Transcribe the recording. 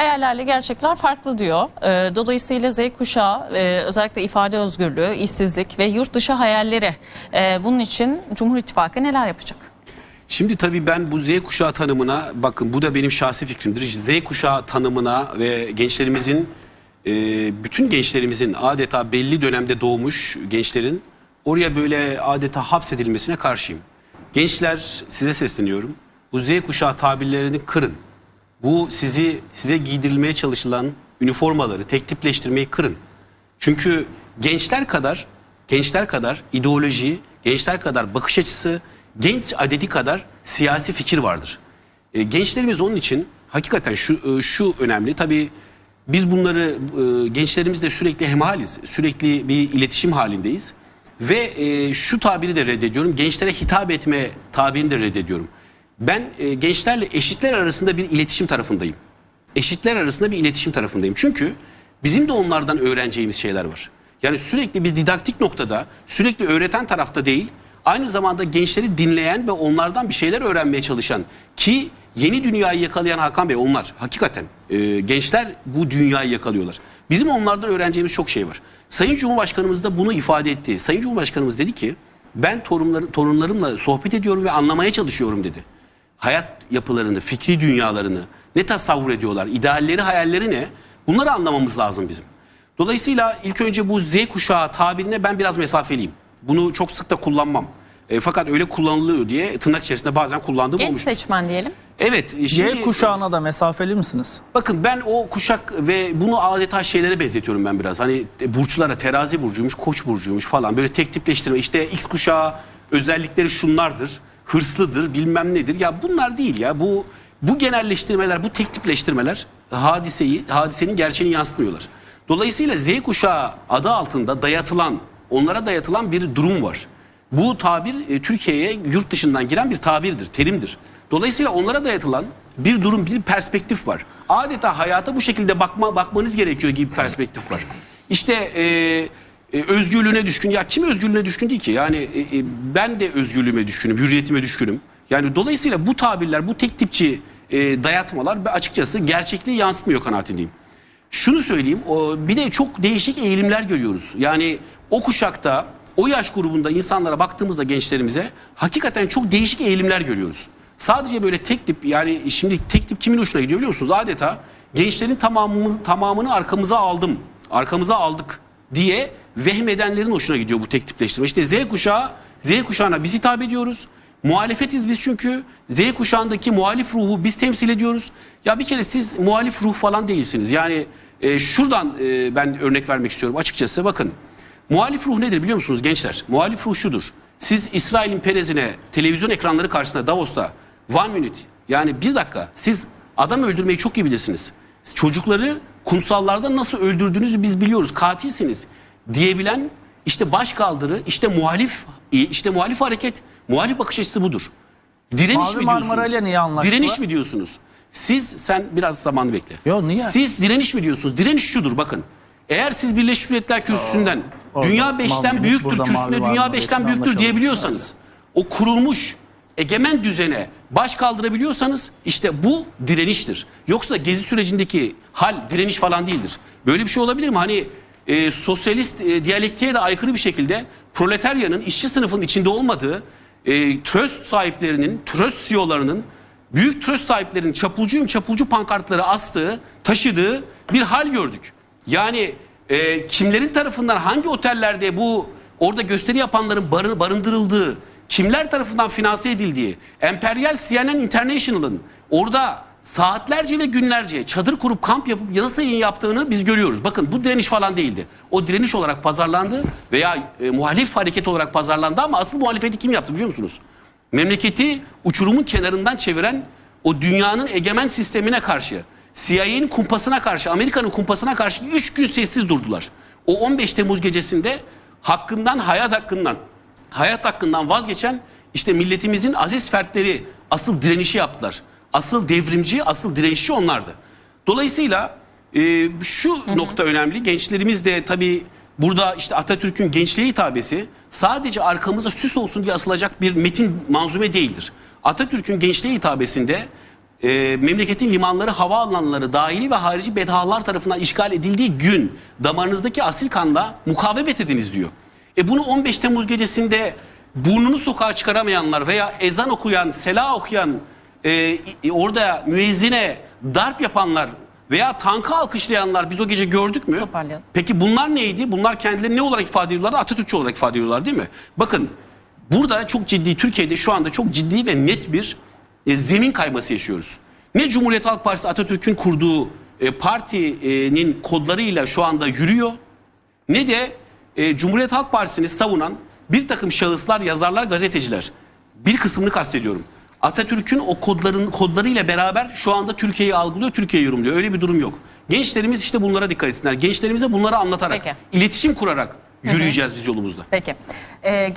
Hayallerle gerçekler farklı diyor. Ee, Dolayısıyla Z kuşağı e, özellikle ifade özgürlüğü, işsizlik ve yurt dışı hayalleri. e, Bunun için Cumhur İttifakı neler yapacak? Şimdi tabii ben bu Z kuşağı tanımına bakın bu da benim şahsi fikrimdir. Z kuşağı tanımına ve gençlerimizin e, bütün gençlerimizin adeta belli dönemde doğmuş gençlerin oraya böyle adeta hapsedilmesine karşıyım. Gençler size sesleniyorum. Bu Z kuşağı tabirlerini kırın. Bu sizi size giydirilmeye çalışılan üniformaları tek tipleştirmeyi kırın. Çünkü gençler kadar gençler kadar ideoloji, gençler kadar bakış açısı, genç adedi kadar siyasi fikir vardır. E, gençlerimiz onun için hakikaten şu e, şu önemli. Tabii biz bunları e, gençlerimizle sürekli hemhaliz. Sürekli bir iletişim halindeyiz. Ve e, şu tabiri de reddediyorum. Gençlere hitap etme tabirini de reddediyorum. Ben e, gençlerle eşitler arasında bir iletişim tarafındayım eşitler arasında bir iletişim tarafındayım. Çünkü bizim de onlardan öğreneceğimiz şeyler var. Yani sürekli bir didaktik noktada, sürekli öğreten tarafta değil, aynı zamanda gençleri dinleyen ve onlardan bir şeyler öğrenmeye çalışan ki yeni dünyayı yakalayan Hakan Bey onlar hakikaten e, gençler bu dünyayı yakalıyorlar. Bizim onlardan öğreneceğimiz çok şey var. Sayın Cumhurbaşkanımız da bunu ifade etti. Sayın Cumhurbaşkanımız dedi ki ben torunları, torunlarımla sohbet ediyorum ve anlamaya çalışıyorum dedi hayat yapılarını, fikri dünyalarını ne tasavvur ediyorlar, idealleri, hayalleri ne? Bunları anlamamız lazım bizim. Dolayısıyla ilk önce bu Z kuşağı tabirine ben biraz mesafeliyim. Bunu çok sık da kullanmam. E, fakat öyle kullanılıyor diye tırnak içerisinde bazen kullandığım Genç olmuş. seçmen diyelim. Evet. e, Şimdi, Y kuşağına da mesafeli misiniz? Bakın ben o kuşak ve bunu adeta şeylere benzetiyorum ben biraz. Hani burçlara terazi burcuymuş, koç burcuymuş falan. Böyle tek tipleştirme. İşte X kuşağı özellikleri şunlardır. Hırslıdır, bilmem nedir. Ya bunlar değil ya. Bu bu genelleştirmeler, bu tek tipleştirmeler hadiseyi, hadisenin gerçeğini yansıtmıyorlar. Dolayısıyla Z kuşağı adı altında dayatılan, onlara dayatılan bir durum var. Bu tabir e, Türkiye'ye yurt dışından giren bir tabirdir, terimdir. Dolayısıyla onlara dayatılan bir durum, bir perspektif var. Adeta hayata bu şekilde bakma, bakmanız gerekiyor gibi bir perspektif var. İşte e, e, özgürlüğüne düşkün. Ya kim özgürlüğüne düşkün değil ki? Yani e, e, ben de özgürlüğüme düşkünüm, hürriyetime düşkünüm. Yani dolayısıyla bu tabirler, bu tek tipçi e, dayatmalar açıkçası gerçekliği yansıtmıyor kanaatindeyim. Şunu söyleyeyim, o, bir de çok değişik eğilimler görüyoruz. Yani o kuşakta, o yaş grubunda insanlara baktığımızda gençlerimize hakikaten çok değişik eğilimler görüyoruz. Sadece böyle tek tip yani şimdi tek tip kimin hoşuna gidiyor biliyor musunuz? Adeta gençlerin tamamını, tamamını arkamıza aldım, arkamıza aldık diye vehmedenlerin hoşuna gidiyor bu tek tipleştirme. İşte Z kuşağı, Z kuşağına biz hitap ediyoruz. Muhalefetiz biz çünkü. Z kuşağındaki muhalif ruhu biz temsil ediyoruz. Ya bir kere siz muhalif ruh falan değilsiniz. Yani e, şuradan e, ben örnek vermek istiyorum açıkçası. Bakın muhalif ruh nedir biliyor musunuz gençler? Muhalif ruh şudur. Siz İsrail'in perezine televizyon ekranları karşısında Davos'ta one minute yani bir dakika siz adam öldürmeyi çok iyi bilirsiniz. Çocukları kumsallarda nasıl öldürdüğünüzü biz biliyoruz. Katilsiniz diyebilen işte başkaldırı, işte muhalif, işte muhalif hareket, muhalif bakış açısı budur. Direniş Mavi mi Marmara diyorsunuz? ile niye anlaştılar? Direniş mi diyorsunuz? Siz sen biraz zamanı bekle. Yo, niye? Siz direniş mi diyorsunuz? Direniş şudur bakın. Eğer siz Birleşmiş Milletler Kürsüsü'nden orada dünya mavi- büyüktür burada var dünya beşten Hepsini büyüktür anlaşalım diyebiliyorsanız o kurulmuş egemen düzene baş kaldırabiliyorsanız işte bu direniştir. Yoksa gezi sürecindeki hal direniş falan değildir. Böyle bir şey olabilir mi? Hani e, sosyalist e, diyalektiğe de aykırı bir şekilde proletaryanın işçi sınıfının içinde olmadığı e, tröst sahiplerinin, tröst CEO'larının büyük tröst sahiplerinin çapulcuyum çapulcu pankartları astığı, taşıdığı bir hal gördük. Yani e, kimlerin tarafından hangi otellerde bu orada gösteri yapanların barı- barındırıldığı, kimler tarafından finanse edildiği, Emperyal CNN International'ın orada saatlerce ve günlerce çadır kurup kamp yapıp yanı yayın yaptığını biz görüyoruz. Bakın bu direniş falan değildi. O direniş olarak pazarlandı veya e, muhalif hareket olarak pazarlandı ama asıl muhalefeti kim yaptı biliyor musunuz? Memleketi uçurumun kenarından çeviren o dünyanın egemen sistemine karşı, CIA'nin kumpasına karşı, Amerika'nın kumpasına karşı 3 gün sessiz durdular. O 15 Temmuz gecesinde hakkından, hayat hakkından, hayat hakkından vazgeçen işte milletimizin aziz fertleri asıl direnişi yaptılar. Asıl devrimci, asıl direnişçi onlardı. Dolayısıyla e, şu nokta önemli. Gençlerimiz de tabii burada işte Atatürk'ün gençliğe hitabesi sadece arkamıza süs olsun diye asılacak bir metin manzume değildir. Atatürk'ün gençliğe hitabesinde e, memleketin limanları, havaalanları, dahili ve harici bedahalar tarafından işgal edildiği gün damarınızdaki asil kanla mukavemet ediniz diyor. E bunu 15 Temmuz gecesinde burnunu sokağa çıkaramayanlar veya ezan okuyan, sela okuyan, e, orada müezzine darp yapanlar veya tankı alkışlayanlar biz o gece gördük mü? Toparlayalım. Peki bunlar neydi? Bunlar kendilerini ne olarak ifade ediyorlar? Atatürkçü olarak ifade ediyorlar değil mi? Bakın burada çok ciddi Türkiye'de şu anda çok ciddi ve net bir e, zemin kayması yaşıyoruz. Ne Cumhuriyet Halk Partisi Atatürk'ün kurduğu e, partinin kodlarıyla şu anda yürüyor ne de e, Cumhuriyet Halk Partisi'ni savunan bir takım şahıslar, yazarlar, gazeteciler. Bir kısmını kastediyorum. Atatürk'ün o kodların kodlarıyla beraber şu anda Türkiye'yi algılıyor, Türkiye'yi yorumluyor. Öyle bir durum yok. Gençlerimiz işte bunlara dikkat etsinler. Gençlerimize bunları anlatarak, Peki. iletişim kurarak yürüyeceğiz biz yolumuzda. Peki. Ee,